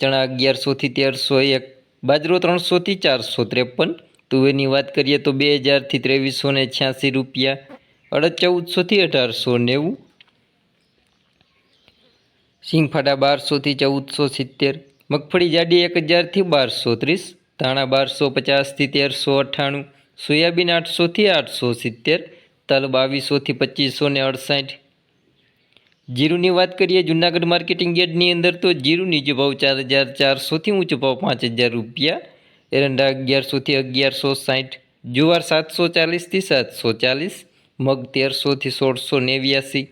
ચણા અગિયારસોથી તેરસો, એક બાજરો ત્રણસોથી ચારસો ત્રેપન. તુવેરની વાત કરીએ તો બે હજારથી ત્રેવીસો ને છ્યાસી રૂપિયા. અડદ ચૌદસોથી અઢારસો નેવું. સિંગફાડા બારસોથી ચૌદસો સિત્તેર. મગફળી જાડી એક હજારથી બારસો ત્રીસ. ધાણા બારસો પચાસથી તેરસો અઠ્ઠાણું સોયાબીન આઠસોથી આઠસો સિત્તેર. તલ બાવીસોથી પચીસો ને અડસાઠ. જીરુની વાત કરીએ, જુનાગઢ માર્કેટિંગ યાર્ડની અંદર તો જીરું નીચો ભાવ ચાર હજાર ચારસોથી ઊંચો ભાવ પાંચ હજાર રૂપિયા, એરંડા અગિયારસોથી અગિયારસો સાઠ, જુવાર સાતસો ચાલીસથી સાતસો ચાલીસ મગ તેરસોથી સોળસો નેવ્યાસી,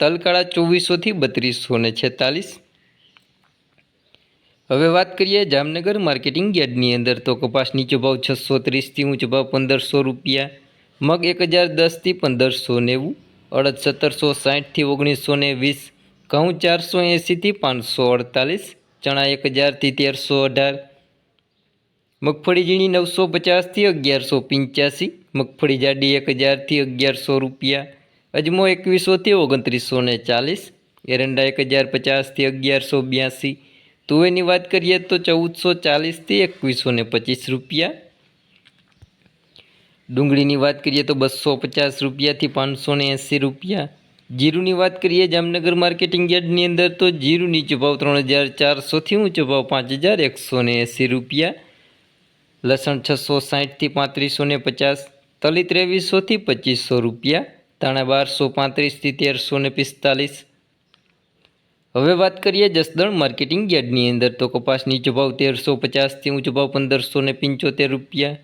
તલકાળા ચોવીસોથી બત્રીસો ને છેતાલીસ. હવે વાત કરીએ જામનગર માર્કેટિંગ યાર્ડની અંદર તો કપાસ નીચો ભાવ છસો ત્રીસથી ઊંચો ભાવ પંદરસો રૂપિયા, મગ એક હજાર દસથી પંદરસો નેવું અડદ સત્તરસો સાઠથી ઓગણીસો ને વીસ, ઘઉં ચારસો એંસીથી પાંચસો અડતાલીસ, ચણા એક હજારથી તેરસો અઢાર. મગફળી ઝીણી નવસો પચાસથી અગિયારસો પંચ્યાસી મગફળી જાડી એક હજારથી અગિયારસો રૂપિયા, અજમો એકવીસોથી ઓગણત્રીસો ને ચાલીસ, એરંડા એક હજાર પચાસથી અગિયારસો બ્યાસી, તુવેરની વાત કરીએ તો ચૌદસો ચાલીસથી એકવીસો ને પચીસ રૂપિયા ડુંગળીની વાત કરીએ તો બસો પચાસ રૂપિયાથી પાંચસો ને એંસી રૂપિયા. જીરુની વાત કરીએ જામનગર માર્કેટિંગ યાર્ડની અંદર તો જીરું નીચો ભાવ ત્રણ હજાર ચારસોથી ઊંચો ભાવ પાંચ હજાર એકસો ને એંસી રૂપિયા. લસણ છસો સાઠથી પાંત્રીસો ને પચાસ તલી ત્રેવીસોથી પચીસો રૂપિયા, ધાણા બારસો પાંત્રીસથી તેરસો ને પિસ્તાલીસ. હવે વાત કરીએ જસદણ માર્કેટિંગ યાર્ડની અંદર તો કપાસ નીચો ભાવ તેરસો પચાસથી ઊંચો ભાવ પંદરસો ને પંચોતેર રૂપિયા.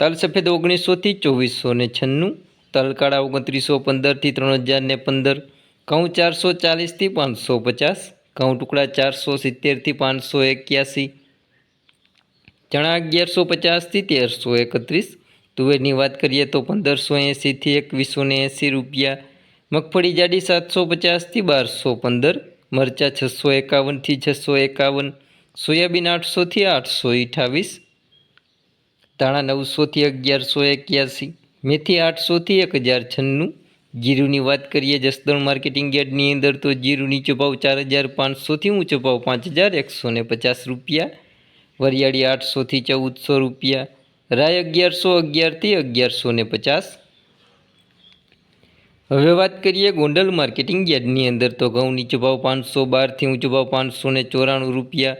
તલ સફેદ ઓગણીસોથી ચોવીસો ને છન્નું તલકાળા ઓગણત્રીસો પંદરથી ત્રણ હજાર ને પંદર, ઘઉં ચારસો ચાલીસથી પાંચસો પચાસ, ઘઉં ટુકડા ચારસો સિત્તેરથી પાંચસો એક્યાસી, ચણા અગિયારસો પચાસથી તેરસો એકત્રીસ, તુવેરની વાત કરીએ તો પંદરસો એંસીથી એકવીસો ને એંસી રૂપિયા, મગફળી જાડી સાતસો પચાસથી બારસો પંદર, મરચાં છસો એકાવનથી છસો એકાવન, સોયાબીન આઠસોથી આઠસો અઠાવીસ ધાણા નવસોથી અગિયારસો એક્યાસી, મેથી આઠસોથી એક હજાર છન્નું, જીરુની વાત કરીએ જસદણ માર્કેટિંગ યાર્ડની અંદર તો જીરું નીચો ચાર હજાર પાંચસોથી ઊંચો ભાવ પાંચ હજાર એકસો ને પચાસ રૂપિયા, વરિયાળી આઠસોથી ચૌદસો રૂપિયા, રાય અગિયારસો અગિયારથી અગિયારસો ને પચાસ. હવે વાત કરીએ ગોંડલ માર્કેટિંગ યાર્ડની અંદર તો ઘઉં નીચો પાંચસો બારથી ઊંચો ભાવ પાંચસો ને ચોરાણું રૂપિયા,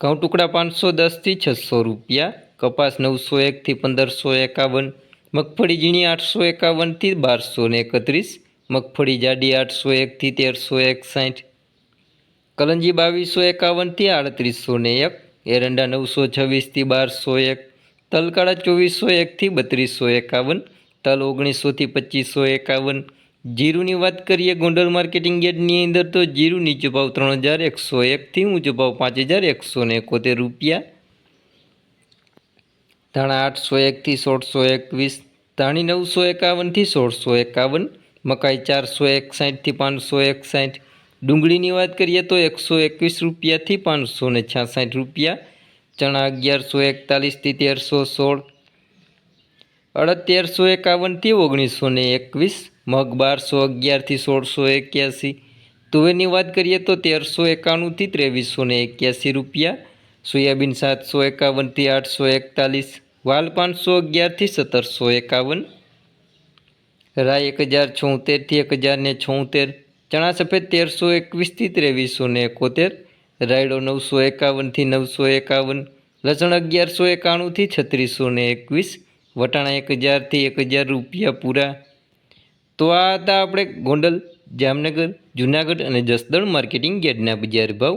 ઘઉં ટુકડા પાંચસો દસથી છસો રૂપિયા કપાસ નવસો એકથી પંદરસો એકાવન, મગફળી ઝીણી આઠસો એકાવનથી બારસો ને એકત્રીસ, મગફળી જાડી આઠસો એકથી તેરસો એકસાઠ, કલંજી બાવીસો એકાવનથી આડત્રીસો ને એક, એરંડા નવસો છવ્વીસથી બારસો એક, તલકાળા ચોવીસો એકથી બત્રીસો એકાવન, તલ ઓગણીસોથી પચીસો એકાવન, જીરુની વાત કરીએ ગોંડલ માર્કેટિંગ યાર્ડની અંદર તો જીરું નીચો ભાવ ત્રણ હજાર એકસો એકથી ઊંચો ભાવ પાંચ હજાર એકસો ને એકોતેર રૂપિયા ધાણા આઠસો એકથી સોળસો એકવીસ, ધાણી નવસો એકાવનથી સોળસો એકાવન, મકાઈ ચારસો એકસાઠથી પાંચસો એકસાઠ. ડુંગળીની વાત કરીએ તો એકસો એકવીસ રૂપિયાથી પાંચસો ને છાસઠ રૂપિયા, ચણા અગિયારસો એકતાલીસથી તેરસો સોળ અડદ તેરસો એકાવનથી ઓગણીસો ને એકવીસ, મગ બારસો અગિયારથી સોળસો એક્યાસી. તુવેરની વાત કરીએ તો તેરસો એકાણુંથી ત્રેવીસો ને એક્યાસી રૂપિયા સોયાબીન સાતસો એકાવનથી આઠસો એકતાલીસ વાલ પાંચસો અગિયારથી સત્તરસો એકાવન, રાય એક હજાર છોતેરથી એક હજાર ને છોતેર, ચણા સફેદ તેરસો એકવીસથી ત્રેવીસો ને એકોતેર, રાયડો નવસો એકાવનથી નવસો એકાવન, લસણ અગિયારસો એકાણુંથી છત્રીસો ને એકવીસ, વટાણા એક હજારથી એક હજાર રૂપિયા પૂરા. તો આ હતા આપણે ગોંડલ, જામનગર, જુનાગઢ અને જસદણ માર્કેટિંગ ગેટના બજાર ભાવ.